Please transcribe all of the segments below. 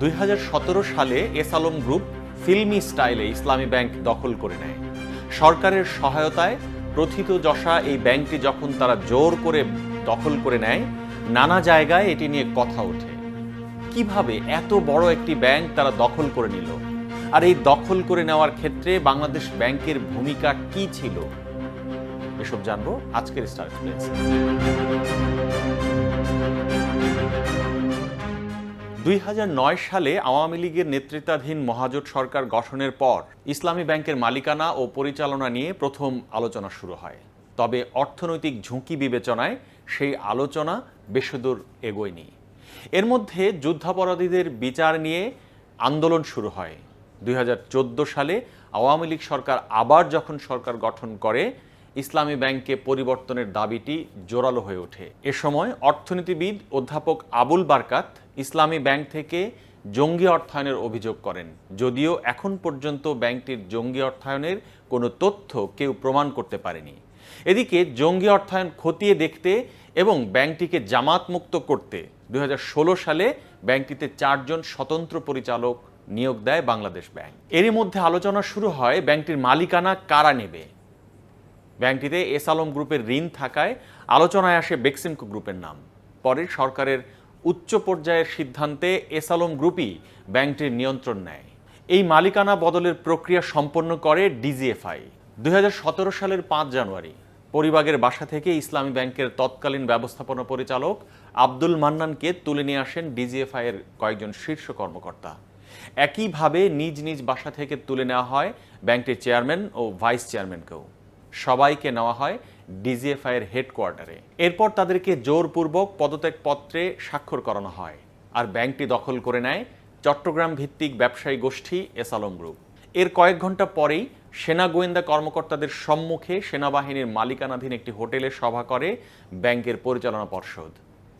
দুই হাজার সতেরো সালে এস আলম গ্রুপ ফিল্মি স্টাইলে ইসলামী ব্যাংক দখল করে নেয়। সরকারের সহায়তায় প্রথিত যশা এই ব্যাংকটি যখন তারা জোর করে দখল করে নেয়, নানা জায়গায় এটি নিয়ে কথা ওঠে। কীভাবে এত বড় একটি ব্যাংক তারা দখল করে নিল? আর এই দখল করে নেওয়ার ক্ষেত্রে বাংলাদেশ ব্যাংকের ভূমিকা কি ছিল? এসব জানব আজকের স্টার দুই হাজার নয় সালে আওয়ামী লীগের নেতৃত্বাধীন মহাজোট সরকার গঠনের পর ইসলামী ব্যাংকের মালিকানা ও পরিচালনা নিয়ে প্রথম আলোচনা শুরু হয়। তবে অর্থনৈতিক ঝুঁকি বিবেচনায় সেই আলোচনা বেশদূর এগোয়নি। এর মধ্যে যুদ্ধাপরাধীদের বিচার নিয়ে আন্দোলন শুরু হয়। দুই হাজার চোদ্দ সালে আওয়ামী লীগ সরকার আবার যখন সরকার গঠন করে, ইসলামী ব্যাংকে পরিবর্তনের দাবিটি জোরালো হয়ে ওঠে। এ সময় অর্থনীতিবিদ অধ্যাপক আবুল বারকাত ইসলামী ব্যাংক থেকে জঙ্গি অর্থায়নের অভিযোগ করেন। যদিও এখন পর্যন্ত ব্যাংকটির জঙ্গি অর্থায়নের কোনো তথ্য কেউ প্রমাণ করতে পারেনি। এদিকে জঙ্গি অর্থায়ন খতিয়ে দেখতে এবং ব্যাংকটিকে জামাত মুক্ত করতে দু হাজার ষোলো সালে ব্যাংকটিতে চারজন স্বতন্ত্র পরিচালক নিয়োগ দেয় বাংলাদেশ ব্যাংক। এরই মধ্যে আলোচনা শুরু হয় ব্যাংকটির মালিকানা কারা নেবে। ব্যাংকটিতে এস আলম গ্রুপের ঋণ থাকায় আলোচনায় আসে বেক্সিমকো গ্রুপের নাম। পরে সরকারের উচ্চ পর্যায়ের সিদ্ধান্তে এসালম গ্রুপই ব্যাংকটির নিয়ন্ত্রণ নেয়। এই মালিকানা বদলের প্রক্রিয়া সম্পন্ন করে ডিজিএফআই। দুই হাজার সতেরো সালের পাঁচ জানুয়ারি, পরিবাগের বাসা থেকে ইসলামী ব্যাংকের তৎকালীন ব্যবস্থাপনা পরিচালক আব্দুল মান্নানকে তুলে নিয়ে আসেন ডিজিএফআই এর কয়েকজন শীর্ষ কর্মকর্তা। একইভাবে নিজ নিজ বাসা থেকে তুলে নেওয়া হয় ব্যাংকটির চেয়ারম্যান ও ভাইস চেয়ারম্যানকেও। সবাইকে নেওয়া হয় ডিজিএফআই এর হেডকোয়ার্টারে। এরপর তাদেরকে জোরপূর্বক পদত্যাগ পত্রে স্বাক্ষর করানো হয়। আর ব্যাংকটি দখল করে নেয় চট্টগ্রাম ভিত্তিক ব্যবসায়ী গোষ্ঠী এস আলম গ্রুপ। এর কয়েক ঘণ্টা পরেই সেনা গোয়েন্দা কর্মকর্তাদের সম্মুখে সেনাবাহিনীর মালিকানাধীন একটি হোটেলে সভা করে ব্যাংকের পরিচালনা পর্ষদ।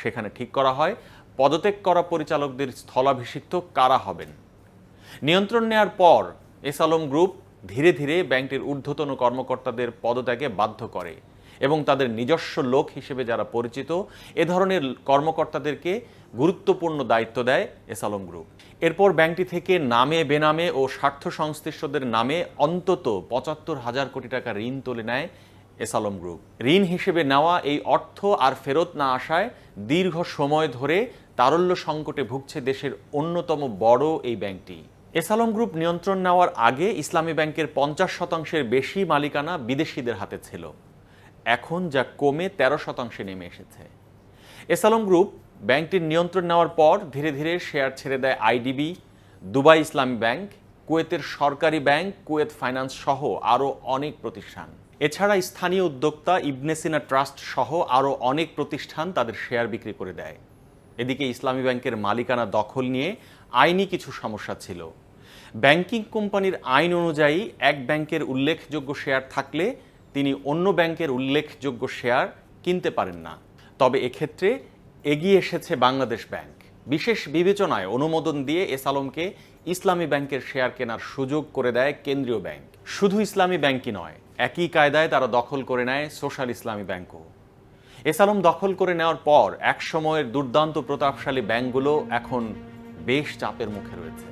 সেখানে ঠিক করা হয়, পদত্যাগ করা পরিচালকদের স্থলাভিষিক্ত কারা হবেন। নিয়ন্ত্রণ নেয়ার পর এস আলম গ্রুপ ধীরে ধীরে ব্যাংকটির ঊর্ধ্বতন কর্মকর্তাদের পদত্যাগে বাধ্য করে। এবং তাদের নিজস্ব লোক হিসেবে যারা পরিচিত, এ ধরনের কর্মকর্তাদেরকে গুরুত্বপূর্ণ দায়িত্ব দেয় এসালম গ্রুপ। এরপর ব্যাংকটি থেকে নামে, বেনামে ও স্বার্থ সংশ্লিষ্টদের নামে অন্তত পঁচাত্তর হাজার কোটি টাকা ঋণ তুলে নেয় এসালম গ্রুপ। ঋণ হিসেবে নেওয়া এই অর্থ আর ফেরত না আসায় দীর্ঘ সময় ধরে তারল্য সংকটে ভুগছে দেশের অন্যতম বড় এই ব্যাংকটি। এসালম গ্রুপ নিয়ন্ত্রণ নেওয়ার আগে ইসলামী ব্যাংকের পঞ্চাশ শতাংশের বেশি মালিকানা বিদেশিদের হাতে ছিল। এখন যা কমে তেরো শতাংশে নেমে এসেছে। এস আলম গ্রুপ ব্যাংকটির নিয়ন্ত্রণ নেওয়ার পর ধীরে ধীরে শেয়ার ছেড়ে দেয় আইডিবি, দুবাই ইসলামী ব্যাংক, কুয়েতের সরকারি ব্যাংক, কুয়েত ফাইন্যান্স সহ আরও অনেক প্রতিষ্ঠান। এছাড়া স্থানীয় উদ্যোক্তা ইবনেসিনা ট্রাস্ট সহ আরও অনেক প্রতিষ্ঠান তাদের শেয়ার বিক্রি করে দেয়। এদিকে ইসলামী ব্যাংকের মালিকানা দখল নিয়ে আইনি কিছু সমস্যা ছিল। ব্যাংকিং কোম্পানির আইন অনুযায়ী এক ব্যাংকের উল্লেখযোগ্য শেয়ার থাকলে তিনি অন্য ব্যাংকের উল্লেখযোগ্য শেয়ার কিনতে পারেন না। তবে এক্ষেত্রে এগিয়ে এসেছে বাংলাদেশ ব্যাংক। বিশেষ বিবেচনায় অনুমোদন দিয়ে এস আলমকে ইসলামী ব্যাংকের শেয়ার কেনার সুযোগ করে দেয় কেন্দ্রীয় ব্যাংক। শুধু ইসলামী ব্যাংকই নয়, একই কায়দায় তারা দখল করে নেয় সোশ্যাল ইসলামী ব্যাংকও। এস আলম দখল করে নেওয়ার পর এক সময়ের দুর্দান্ত প্রতাপশালী ব্যাংকগুলো এখন বেশ চাপের মুখে রয়েছে।